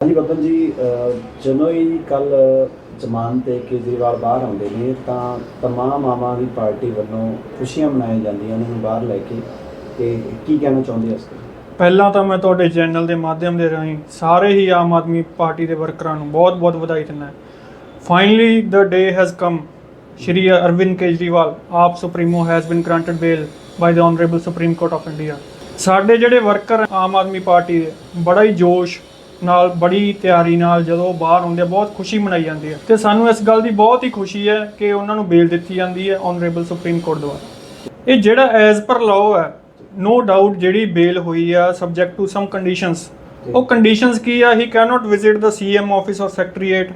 ਹਾਂਜੀ ਬੱਬਨ ਜੀ ਜਦੋਂ ਹੀ ਕੱਲ ਜ਼ਮਾਨ ਤੇ ਕੇਜਰੀਵਾਲ ਬਾਹਰ ਆਉਂਦੇ ਨੇ, ਤਾਂ ਤਮਾਮ ਆਮਾਂ ਦੀ ਪਾਰਟੀ ਵੱਲੋਂ ਖੁਸ਼ੀਆਂ ਮਨਾਈਆਂ ਜਾਂਦੀਆਂ ਉਹਨਾਂ ਨੂੰ ਬਾਹਰ ਲੈ ਕੇ। ਤੇ ਕੀ ਕਹਿਣਾ ਚਾਹੁੰਦੇ ਹੋ ਇਸ ਤੇ? ਪਹਿਲਾਂ ਤਾਂ ਮੈਂ ਤੁਹਾਡੇ ਚੈਨਲ ਦੇ ਮਾਧਿਅਮ ਦੇ ਰਾਹੀਂ ਸਾਰੇ ਹੀ ਆਮ ਆਦਮੀ ਪਾਰਟੀ ਦੇ ਵਰਕਰਾਂ ਨੂੰ ਬਹੁਤ-ਬਹੁਤ ਵਧਾਈ ਦਿੰਦਾ finally the day has come Shri Arvind Kejriwal, AAP supremo has been granted bail by the honourable Supreme Court of India ਸਾਡੇ ਜਿਹੜੇ ਵਰਕਰ ਆਮ ਆਦਮੀ ਪਾਰਟੀ ਦੇ, ਬੜਾ ਹੀ ਜੋਸ਼ ਨਾਲ, ਬੜੀ ਤਿਆਰੀ ਨਾਲ ਜਦੋਂ ਉਹ ਬਾਹਰ ਆਉਂਦੇ ਆ, ਬਹੁਤ ਖੁਸ਼ੀ ਮਨਾਈ ਜਾਂਦੀ ਹੈ। ਤੇ ਸਾਨੂੰ ਇਸ ਗੱਲ ਦੀ ਬਹੁਤ ਹੀ ਖੁਸ਼ੀ ਹੈ ਕਿ ਉਹਨਾਂ ਨੂੰ ਬੇਲ ਦਿੱਤੀ ਜਾਂਦੀ ਹੈ ਆਨਰੇਬਲ ਸੁਪਰੀਮ ਕੋਰਟ ਦੁਆਰਾ। ਇਹ ਜਿਹੜਾ ਐਜ਼ ਪਰ ਲਾਅ ਹੈ ਨੋ ਡਾਊਟ ਜਿਹੜੀ ਬੇਲ ਹੋਈ ਆ ਸਬਜੈਕਟ ਟੂ ਸਮ ਕੰਡੀਸ਼ਨਸ ਉਹ ਕੰਡੀਸ਼ਨਸ ਕੀ ਆ ਹੀ cannot visit the CM office ਔਰ ਸੈਕਟਰੀਏਟ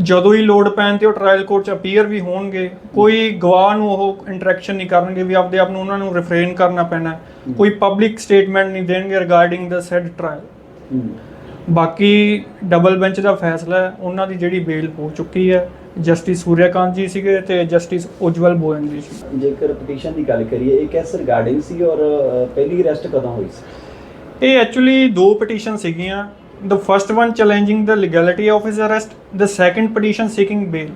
ਜਦੋਂ ਹੀ ਲੋਡ ਪੈਣ ਤੇ ਉਹ ਟ੍ਰਾਇਲ ਕੋਰਟ ਚ ਅਪੀਅਰ ਵੀ ਹੋਣਗੇ। ਕੋਈ ਗਵਾਹ ਨੂੰ ਉਹ ਇੰਟਰੈਕਸ਼ਨ ਨਹੀਂ ਕਰਨਗੇ, ਵੀ ਆਪਦੇ ਆਪ ਨੂੰ ਉਹਨਾਂ ਨੂੰ ਰਿਫਰੇਨ ਕਰਨਾ ਪੈਣਾ। ਕੋਈ ਪਬਲਿਕ ਸਟੇਟਮੈਂਟ ਨਹੀਂ ਦੇਣਗੇ ਰਿਗਾਰਡਿੰਗ ਦਾ ਸੈਡ ਟ੍ਰਾਇਲ ਬਾਕੀ ਡਬਲ ਬੈਂਚ ਦਾ ਫੈਸਲਾ ਹੈ ਉਹਨਾਂ ਦੀ ਜਿਹੜੀ ਬੇਲ ਹੋ ਚੁੱਕੀ ਹੈ ਜਸਟਿਸ ਸੂਰਿਆਕਾਂਤ ਜੀ ਸੀਗੇ ਤੇ ਜਸਟਿਸ ਉਜਵਲ ਬੋਇਨ ਜੀ ਸੀ ਜੇਕਰ ਪਟੀਸ਼ਨ ਦੀ ਗੱਲ ਕਰੀਏ ਇਹ ਕਿਸ ਰਿਗਾਰਡਿੰਗ ਸੀ ਔਰ ਪਹਿਲੀ ਅਰੈਸਟ ਕਦੋਂ ਹੋਈ ਸੀ? ਇਹ ਐਕਚੁਅਲੀ ਦੋ ਪਟੀਸ਼ਨ ਸੀਗੀਆਂ the first one challenging the legality of his arrest the second petition seeking bail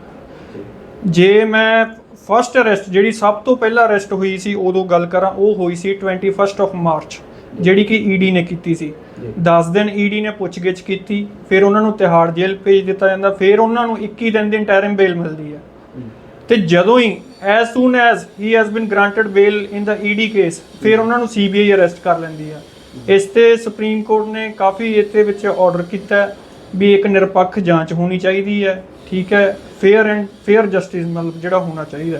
ਜੇ ਮੈਂ ਫਰਸਟ ਅਰੈਸਟ ਜਿਹੜੀ ਸਭ ਤੋਂ ਪਹਿਲਾਂ ਅਰੈਸਟ ਹੋਈ ਸੀ ਉਦੋਂ ਗੱਲ ਕਰਾਂ ਉਹ ਹੋਈ ਸੀ 21st ਆਫ ਮਾਰਚ ਜਿਹੜੀ ਕਿ ਈਡੀ ਨੇ ਕੀਤੀ ਸੀ। ਜੀ। 10 ਦਿਨ ਈਡੀ ਨੇ ਪੁੱਛਗਿੱਛ ਕੀਤੀ ਫਿਰ ਉਹਨਾਂ ਨੂੰ ਤਿਹਾੜ ਜੇਲ੍ਹ ਭੇਜ ਦਿੱਤਾ ਜਾਂਦਾ ਫਿਰ ਉਹਨਾਂ ਨੂੰ 21 ਦਿਨ ਦੀ ਇੰਟਰਮ ਬੇਲ ਮਿਲਦੀ ਹੈ। ਤੇ ਜਦੋਂ he as soon as he has been granted bail in the ED case ਫਿਰ ਉਹਨਾਂ ਨੂੰ ਸੀਬੀਆਈ ਅਰੈਸਟ ਕਰ ਲੈਂਦੀ ਆ ਇਸ ਤੇ ਸੁਪਰੀਮ ਕੋਰਟ ਨੇ ਕਾਫੀ ਇਹਦੇ ਵਿੱਚ ਆਰਡਰ ਕੀਤਾ ਹੈ ਵੀ ਇੱਕ ਨਿਰਪੱਖ ਜਾਂਚ ਹੋਣੀ ਚਾਹੀਦੀ ਹੈ ਠੀਕ ਹੈ ਫੇਅਰ ਐਂਡ ਫੇਅਰ ਜਸਟਿਸ ਮਤਲਬ ਜਿਹੜਾ ਹੋਣਾ ਚਾਹੀਦਾ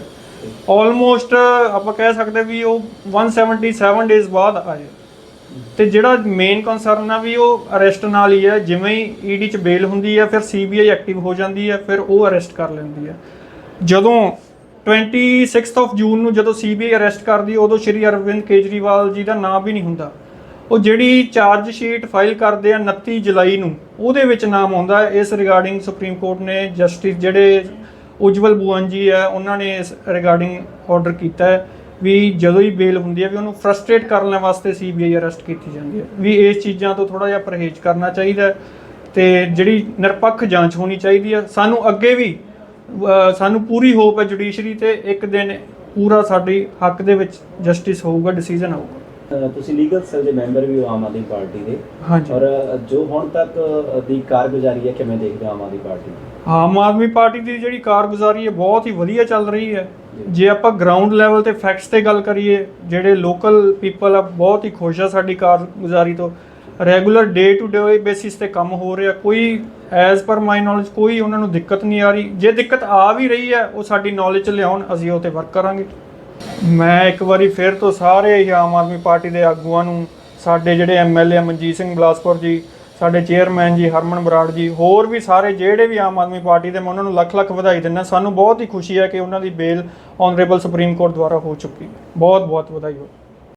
ਆਲਮੋਸਟ ਆਪਾਂ ਕਹਿ ਸਕਦੇ ਵੀ ਉਹ 177 ਡੇਜ਼ ਬਾਅਦ ਆਏ। ਤੇ ਜਿਹੜਾ ਮੇਨ ਕਨਸਰਨ ਆ ਵੀ ਉਹ ਅਰੈਸਟ ਨਾਲ ਹੀ ਹੈ ਜਿਵੇਂ ਹੀ ਈਡੀ ਚ ਬੇਲ ਹੁੰਦੀ ਹੈ ਫਿਰ ਸੀਬੀਆਈ ਐਕਟਿਵ ਹੋ ਜਾਂਦੀ ਹੈ ਫਿਰ ਉਹ ਅਰੈਸਟ ਕਰ ਲੈਂਦੀ ਹੈ ਜਦੋਂ 26th ਆਫ ਜੂਨ ਨੂੰ ਜਦੋਂ ਸੀਬੀਆਈ ਅਰੈਸਟ ਕਰਦੀ, ਉਦੋਂ ਸ਼੍ਰੀ ਅਰਵਿੰਦ ਕੇਜਰੀਵਾਲ ਜੀ ਦਾ ਨਾਮ ਵੀ ਨਹੀਂ ਹੁੰਦਾ। ਉਹ ਜਿਹੜੀ ਚਾਰਜ ਸ਼ੀਟ ਫਾਈਲ ਕਰਦੇ ਆ 29 ਜੁਲਾਈ ਨੂੰ, ਉਹਦੇ ਵਿੱਚ ਨਾਮ ਆਉਂਦਾ। ਹੈ ਇਸ ਰਿਗਾਰਡਿੰਗ ਸੁਪਰੀਮ ਕੋਰਟ ਨੇ ਜਸਟਿਸ ਜਿਹੜੇ ਉਜਵਲ ਬੂਅਨ ਜੀ ਹੈ ਉਹਨਾਂ ਨੇ ਇਸ ਰਿਗਾਰਡਿੰਗ ਆਰਡਰ ਕੀਤਾ ਹੈ। ਵੀ ਜਦੋਂ ਹੀ ਬੇਲ ਹੁੰਦੀ ਹੈ ਵੀ ਉਹਨੂੰ ਫਰਸਟ੍ਰੇਟ ਕਰਨ ਵਾਸਤੇ ਸੀਬੀਆਈ ਅਰੈਸਟ ਕੀਤੀ ਜਾਂਦੀ ਹੈ। ਵੀ ਇਸ ਚੀਜ਼ਾਂ ਤੋਂ ਥੋੜਾ ਜਿਹਾ ਪਰਹੇਜ਼ ਕਰਨਾ ਚਾਹੀਦਾ ਹੈ ਤੇ ਜਿਹੜੀ ਨਿਰਪੱਖ ਜਾਂਚ ਹੋਣੀ ਚਾਹੀਦੀ ਹੈ। ਸਾਨੂੰ ਅੱਗੇ ਵੀ ਸਾਨੂੰ ਪੂਰੀ ਹੋਪ ਹੈ ਜੁਡੀਸ਼ਰੀ ਤੇ ਇੱਕ ਦਿਨ ਪੂਰਾ ਸਾਡੀ ਹੱਕ ਦੇ ਵਿੱਚ ਜਸਟਿਸ ਹੋਊਗਾ ਡਿਸੀਜਨ ਆਊਗਾ ਤੁਸੀਂ ਲੀਗਲ ਸੈੱਲ ਦੇ ਮੈਂਬਰ ਵੀ ਹੋ ਆਮ ਆਦਮੀ ਪਾਰਟੀ ਦੇ। ਹਾਂਜੀ। ਔਰ ਜੋ ਹੁਣ ਤੱਕ ਦੀ ਕਾਰਗੁਜ਼ਾਰੀ ਹੈ ਕਿਵੇਂ ਦੇਖਦੇ ਹੋ ਆਮ ਆਦਮੀ ਪਾਰਟੀ ਦੀ? ਆਮ ਆਦਮੀ ਪਾਰਟੀ ਦੀ ਜਿਹੜੀ ਕਾਰਗੁਜ਼ਾਰੀ ਹੈ ਬਹੁਤ ਹੀ ਵਧੀਆ ਚੱਲ ਰਹੀ ਹੈ। ਜੇ। ਆਪਾਂ ਗਰਾਊਂਡ ਲੈਵਲ ਤੇ ਫੈਕਟਸ ਤੇ ਗੱਲ ਕਰੀਏ ਜਿਹੜੇ ਲੋਕਲ ਪੀਪਲ ਆ ਬਹੁਤ ਹੀ ਖੁਸ਼ ਆ ਸਾਡੀ ਕਾਰਗੁਜ਼ਾਰੀ ਤੋਂ। Regular day to day basis ਤੇ ਕੰਮ ਹੋ ਰਿਹਾ। ਕੋਈ ਐਜ਼ ਪਰ ਮਾਈ ਨੌਲੇਜ ਕੋਈ ਉਹਨਾਂ ਨੂੰ ਦਿੱਕਤ ਨਹੀਂ ਆ ਰਹੀ। ਜੇ ਦਿੱਕਤ ਆ ਵੀ ਰਹੀ ਹੈ ਉਹ ਸਾਡੀ ਨੌਲੇਜ ਲਿਆਉਣ ਅਸੀਂ ਉਹ ਤੇ ਵਰਕ ਕਰਾਂਗੇ। ਮੈਂ ਇੱਕ ਵਾਰੀ ਫਿਰ ਤੋਂ ਸਾਰੇ ਹੀ ਆਮ ਆਦਮੀ ਪਾਰਟੀ ਦੇ ਆਗੂਆਂ ਨੂੰ, ਸਾਡੇ ਜਿਹੜੇ ਐਮਐਲਏ ਮਨਜੀਤ ਸਿੰਘ ਬਲਾਸਪੁਰ ਜੀ, ਸਾਡੇ ਚੇਅਰਮੈਨ ਜੀ ਹਰਮਨ ਬਰਾੜ ਜੀ, ਹੋਰ ਵੀ ਸਾਰੇ ਜਿਹੜੇ ਵੀ ਆਮ ਆਦਮੀ ਪਾਰਟੀ ਦੇ, ਮੈਂ ਉਹਨਾਂ ਨੂੰ ਲੱਖ ਲੱਖ ਵਧਾਈ ਦਿੰਦਾ। ਸਾਨੂੰ ਬਹੁਤ ਹੀ ਖੁਸ਼ੀ ਹੈ ਕਿ ਉਹਨਾਂ ਦੀ ਬੇਲ ਆਨਰੇਬਲ ਸੁਪਰੀਮ ਕੋਰਟ ਦੁਆਰਾ ਹੋ ਚੁੱਕੀ ਬਹੁਤ ਬਹੁਤ ਵਧਾਈ ਹੋ